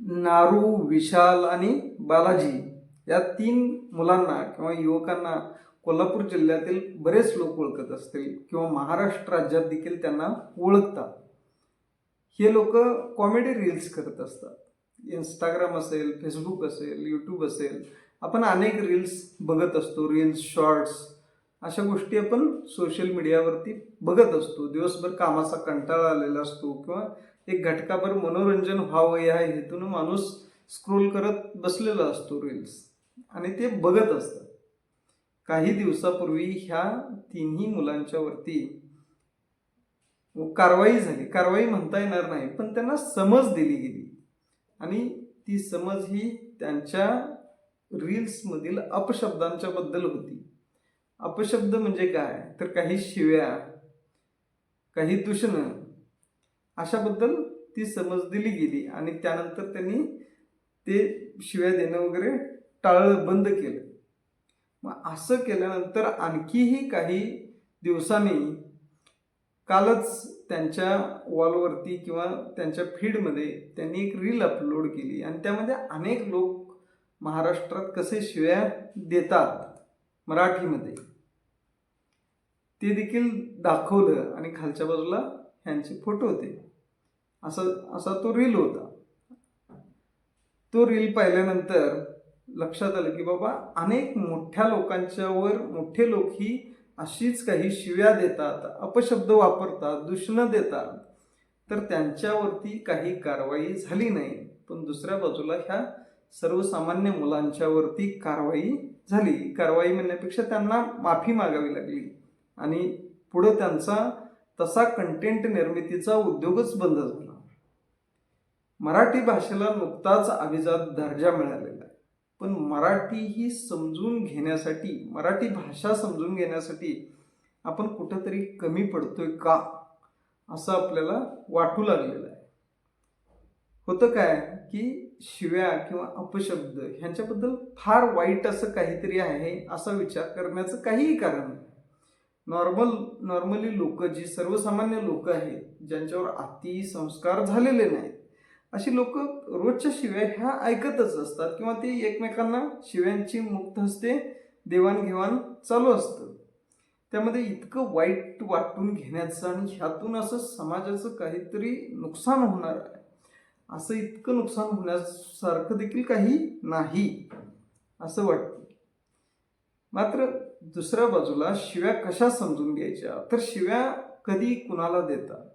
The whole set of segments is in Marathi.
नारू विशाल आणि बालाजी या तीन मुलांना किंवा युवकांना कोल्हापूर जिल्ह्यातील बरेच लोक ओळखत असतील किंवा महाराष्ट्र राज्यात देखील त्यांना ओळखतात. हे लोक कॉमेडी रील्स करत असतात. इंस्टाग्राम असेल फेसबुक असेल यूट्यूब असेल. आपण अनेक रील्स बघत असतो. रील्स शॉर्ट्स अशा गोष्टी आपण सोशल मीडियावरती बघत असतो. दिवसभर कामाचा कंटाळा आलेला असतो किंवा एक घटकाभर मनोरंजन व्हावं या हेतून माणूस स्क्रोल करत बसलेला असतो रील्स आणि ते बघत असतात. काही दिवसापूर्वी ह्या तिन्ही मुलांच्यावरती कारवाई झाली. कारवाई म्हणता येणार नाही पण त्यांना समज दिली गेली. आणि ती समज ही त्यांच्या रील्समधील अपशब्दांच्या बद्दल होती. अपशब्द म्हणजे काय? तर काही शिव्या काही दूषणं अशाबद्दल ती समज दिली गेली आणि त्यानंतर त्यांनी ते शिव्या देणं वगैरे टाळलं बंद केलं. मग असं केल्यानंतर आणखीही काही दिवसांनी कालच त्यांच्या वॉलवरती किंवा त्यांच्या फीडमध्ये त्यांनी एक रील अपलोड केली आणि त्यामध्ये अनेक लोक महाराष्ट्रात कसे शिव्या देतात मराठीमध्ये ते देखील दाखवलं आणि खालच्या बाजूला ह्यांचे फोटो होते. असा असा तो रील होता. तो रील पाहिल्यानंतर लक्षात आलं की बाबा अनेक मोठ्या लोकांच्यावर मोठे लोक ही अशीच काही शिव्या देतात अपशब्द वापरतात दुष्ण देतात. तर त्यांच्यावरती काही कारवाई झाली नाही. पण दुसऱ्या बाजूला ह्या सर्वसामान्य मुलांच्यावरती कारवाई झाली. कारवाई म्हणण्यापेक्षा त्यांना माफी मागावी लागली. आणि पुढं त्यांचा तसा कंटेंट निर्मितीचा उद्योगच बंद झाला. मराठी भाषेला नुकताच अभिजात दर्जा मिळालेला आहे. पण मराठी ही समजून घेण्यासाठी मराठी भाषा समजून घेण्यासाठी आपण कुठंतरी कमी पडतोय का? असं आपल्याला वाटू लागलेलं आहे. होतं काय की शिव्या किंवा अपशब्द ह्यांच्याबद्दल फार वाईट असं काहीतरी आहे असा विचार करण्याचं काहीही कारण नाही. नॉर्मल नॉर्मली लोक जी सर्वसामान्य लोक आहेत ज्यांच्यावर अति संस्कार झालेले नाहीत अशी लोक रोजच्या शिव्या ह्या ऐकतच असतात किंवा ते एकमेकांना शिव्यांची मुक्त हस्ते देवाणघेवाण चालू असतं. त्यामध्ये इतकं वाईट वाटून घेण्याचं आणि ह्यातून असं समाजाचं काहीतरी नुकसान होणार आहे. असं इतकं नुकसान होण्यासारखं देखील काही नाही असं वाटतं. मात्र दुसऱ्या बाजूला शिव्या कशा समजून घ्यायच्या? तर शिव्या कधी कुणाला देतात?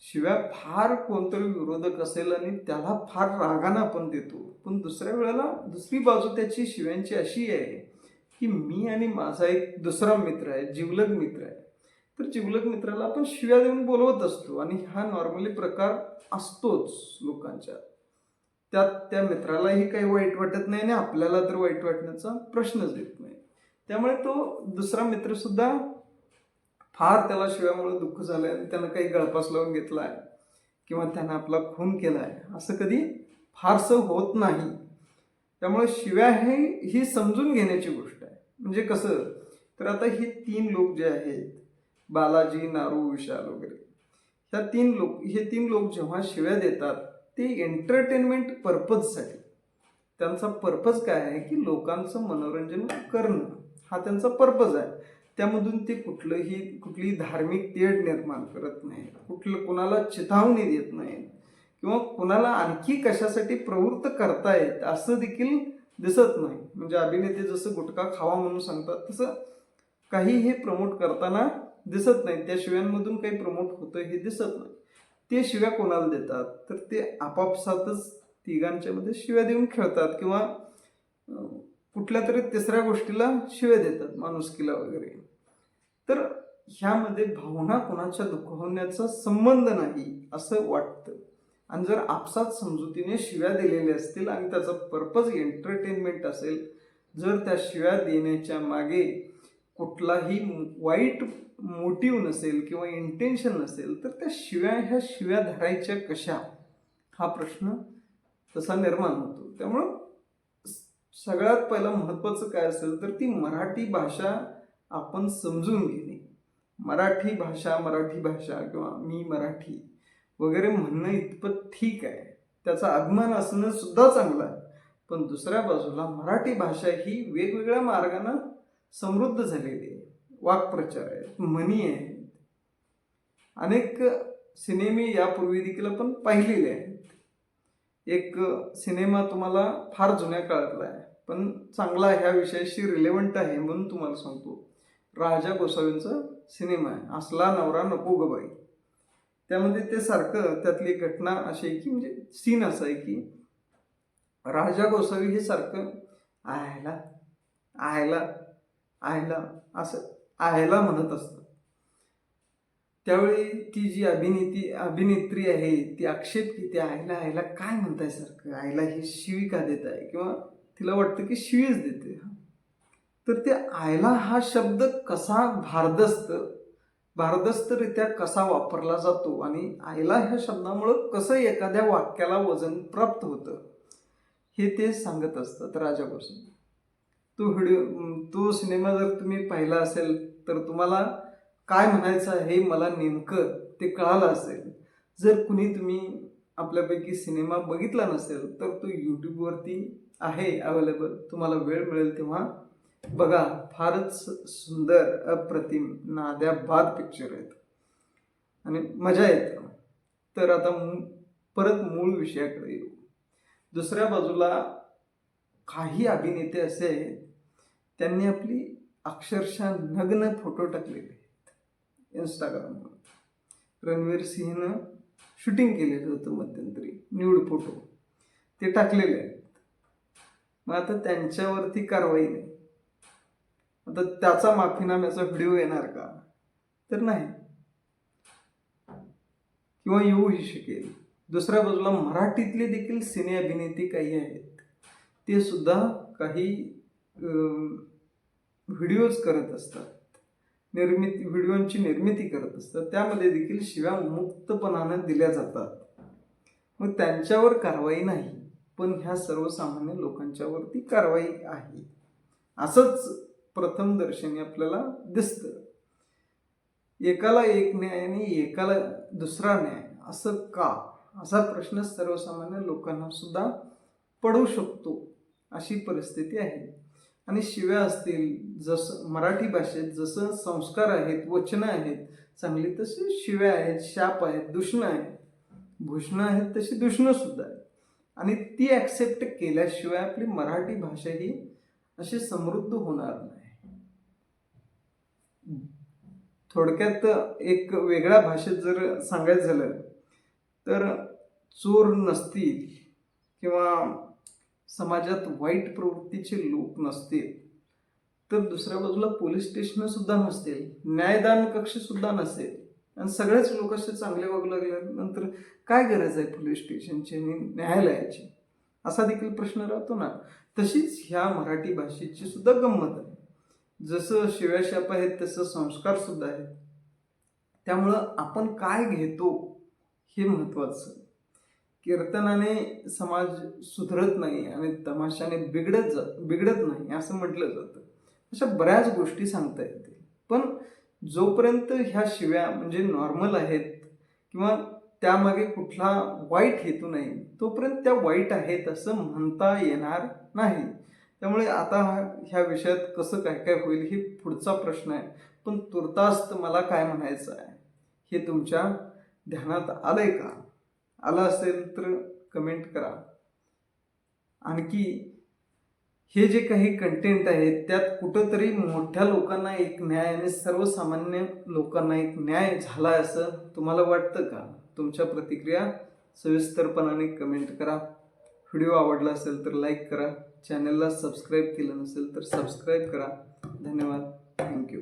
शिव्या फार कोणतरी विरोधक असेल आणि त्याला फार रागानं आपण देतो. पण दुसऱ्या वेळेला दुसरी बाजू त्याची शिव्यांची अशी आहे की मी आणि माझा एक दुसरा मित्र आहे जिवलग मित्र आहे. तर जिवलग मित्राला आपण शिव्या देऊन बोलवत असतो आणि हा नॉर्मली प्रकार असतोच लोकांच्या. त्यात त्या मित्रालाही काही वाईट वाटत नाही आणि आपल्याला तर वाईट वाटण्याचा प्रश्नच येत नाही. त्यामुळे तो दुसरा मित्र सुद्धा फार त्याला शिव्यामुळे दुःख झालंय. आणि त्यानं काही गळपास लावून घेतलाय किंवा त्यानं आपला खून केलाय. असं कधी फारसं होत नाही. त्यामुळे शिव्या हे ही समजून घेण्याची गोष्ट आहे. म्हणजे कसं? तर आता हे तीन लोक जे आहेत बालाजी नारू विशाल वगैरे ह्या तीन लोक हे तीन लोक जेव्हा शिव्या देतात ते एंटरटेनमेंट पर्पजसाठी त्यांचा पर्पज काय आहे? की लोकांचं मनोरंजन करणं. हा त्यांचा पर्पज आहे. त्यामधून ते कुठलंही कुठलीही धार्मिक तेढ निर्माण करत नाही कुठलं कुणाला चिथावणी देत नाही किंवा कुणाला आणखी कशासाठी प्रवृत्त करतायत असं देखील दिसत नाही. म्हणजे अभिनेते जसं गुटखा खावा म्हणून सांगतात तसं काही हे प्रमोट करताना दिसत नाही. त्या शिव्यांमधून काही प्रमोट होतं हे दिसत नाही. ते शिव्या कोणाला देतात? तर ते आपापसातच तिघांच्यामध्ये शिव्या देऊन खेळतात. किंवा कुठल्या तरी तिसऱ्या गोष्टीला शिव्या देतात माणुसकीला वगैरे. तर ह्यामध्ये भावना कोणाच्या दुखवण्याचा संबंध नाही असं वाटतं. आणि जर आपसात समजुतीने शिव्या दिलेल्या असतील आणि त्याचा पर्पज एंटरटेनमेंट असेल जर त्या शिव्या देण्याच्या मागे कुठलाही वाईट मोटिव्ह नसेल किंवा इंटेन्शन नसेल तर त्या शिव्या ह्या शिव्या धरायच्या कशा? हा प्रश्न तसा निर्माण होतो. त्यामुळं सगळ्यात पहिलं महत्त्वाचं काय असेल तर ती मराठी भाषा आपण समजून घेणे. मराठी भाषा मराठी भाषा किंवा मी मराठी वगैरे म्हणणं इतपत ठीक आहे. त्याचा अभिमान असणं सुद्धा चांगलं आहे. पण दुसऱ्या बाजूला मराठी भाषा ही वेगवेगळ्या मार्गानं समृद्ध झालेली आहे. वाक्प्रचार आहेत म्हणी आहेत. अनेक सिनेमे यापूर्वी देखील आपण पाहिलेले आहेत. एक सिनेमा तुम्हाला फार जुन्या काळातला आहे पण चांगला ह्या विषयाशी रिलेवंट आहे म्हणून तुम्हाला सांगतो. राजा गोसावींचा सिनेमा आहे असला नवरा नको ग बाई. त्यामध्ये ते सारखं त्यातली एक घटना अशी आहे की म्हणजे सीन असा आहे की राजा गोसावी हे सारखं आयला आयला आयला असं आयला म्हणत असतं त्यावेळी ती जी अभिनेती अभिनेत्री आहे ती आक्षेप घेते आईला आईला काय म्हणताय सारखं? आईला ही शिवी का देत आहे किंवा तिला वाटतं की शिवीच देते. तर ते आयला हा शब्द कसा भारदस्त भारदस्तरित्या कसा वापरला जातो आणि आयला ह्या शब्दामुळं कसं एखाद्या वाक्याला वजन प्राप्त होतं? हे ते सांगत असतात राजा तो व्हिडिओ तो सिनेमा जर तुम्ही पाहिला असेल तर तुम्हाला काय म्हणायचं आहे मला नेमकं ते कळालं असेल. जर कुणी तुम्ही आपल्यापैकी सिनेमा बघितला नसेल तर तो यूट्यूबवरती आहे अवेलेबल तुम्हाला वेळ मिळेल तेव्हा बघा. फारच सुंदर अप्रतिम नाद्या बाद पिक्चर आहेत. आणि मजा येते. तर आता मू- परत मूळ विषयाकडे येऊ. दुसऱ्या बाजूला काही अभिनेते असे आहेत त्यांनी आपली अक्षरशः नग्न फोटो टाकलेले इंस्टाग्रामवर रणवीर सिंहनं शूटिंग केलेलं होतं मध्यंतरी न्यूड फोटो ते टाकलेले आहेत. मग आता त्यांच्यावरती कारवाई नाही. आता त्याचा माफीनाम्याचा व्हिडिओ येणार का? तर नाही. किंवा येऊही शकेल. दुसऱ्या बाजूला मराठीतले देखील सिने अभिनेते काही आहेत. ते सुद्धा काही व्हिडिओज करत असतात. निर्मिती व्हिडिओंची निर्मिती करत असतात. त्यामध्ये देखील शिव्या मुक्तपणानं दिल्या जातात. मग त्यांच्यावर कारवाई नाही पण ह्या सर्वसामान्य लोकांच्यावरती कारवाई आहे. असंच प्रथम दर्शनी आपल्याला दिसतं. एकाला एक न्याय आणि एकाला दुसरा न्याय असं का? असा प्रश्न सर्वसामान्य लोकांना सुद्धा पडू शकतो अशी परिस्थिती आहे. आणि शिव्या असतील जसं मराठी भाषेत जसं संस्कार आहेत वचनं आहेत चांगली तशी शिव्या आहेत शाप आहेत दुष्ण आहेत. भूषणं आहेत तशी दुष्णंसुद्धा आहेत. आणि ती ॲक्सेप्ट केल्याशिवाय आपली मराठी भाषा ही अशी समृद्ध होणार नाही. थोडक्यात एक वेगळ्या भाषेत जर सांगायचं झालं तर चोर नसतील किंवा समाजात वाईट प्रवृत्तीचे लोक नसतील तर दुसऱ्या बाजूला पोलीस स्टेशन सुद्धा नसतील न्यायदान कक्ष सुद्धा नसेल. आणि सगळेच लोक असे चांगले वागू लागल्यानंतर काय गरज आहे पोलीस स्टेशनची आणि न्यायालयाची? असा देखील प्रश्न राहतो ना. तशीच ह्या मराठी भाषेची सुद्धा गंमत आहे. जसं शिव्याशाप आहेत तसं संस्कार सुद्धा आहेत. त्यामुळं आपण काय घेतो हे महत्वाचं कीर्तनाने समाज सुधरत नाही आणि तमाशाने बिघडत जा बिघडत नाही असं म्हटलं जातं. अशा बऱ्याच गोष्टी सांगता येतील. पण जोपर्यंत ह्या शिव्या म्हणजे नॉर्मल आहेत किंवा त्यामागे कुठला वाईट हेतू नाही तोपर्यंत त्या वाईट आहेत असं म्हणता येणार नाही. त्यामुळे आता ह्या विषयात कसं काय काय होईल हे पुढचा प्रश्न आहे. पण तुर्तास मला काय म्हणायचं आहे? हे तुमच्या ध्यानात आलंय का? आलं असेल तर कमेंट करा. आणखी हे जे काही कंटेंट आहे त्यात कुठंतरी मोठ्या लोकांना एक न्याय आणि सर्वसामान्य लोकांना एक न्याय झाला असं तुम्हाला वाटतं का? तुमच्या प्रतिक्रिया सविस्तरपणाने कमेंट करा. व्हिडिओ आवडला असेल तर लाईक करा. चॅनलला सबस्क्राईब केलं नसेल तर सबस्क्राईब करा. धन्यवाद. थँक्यू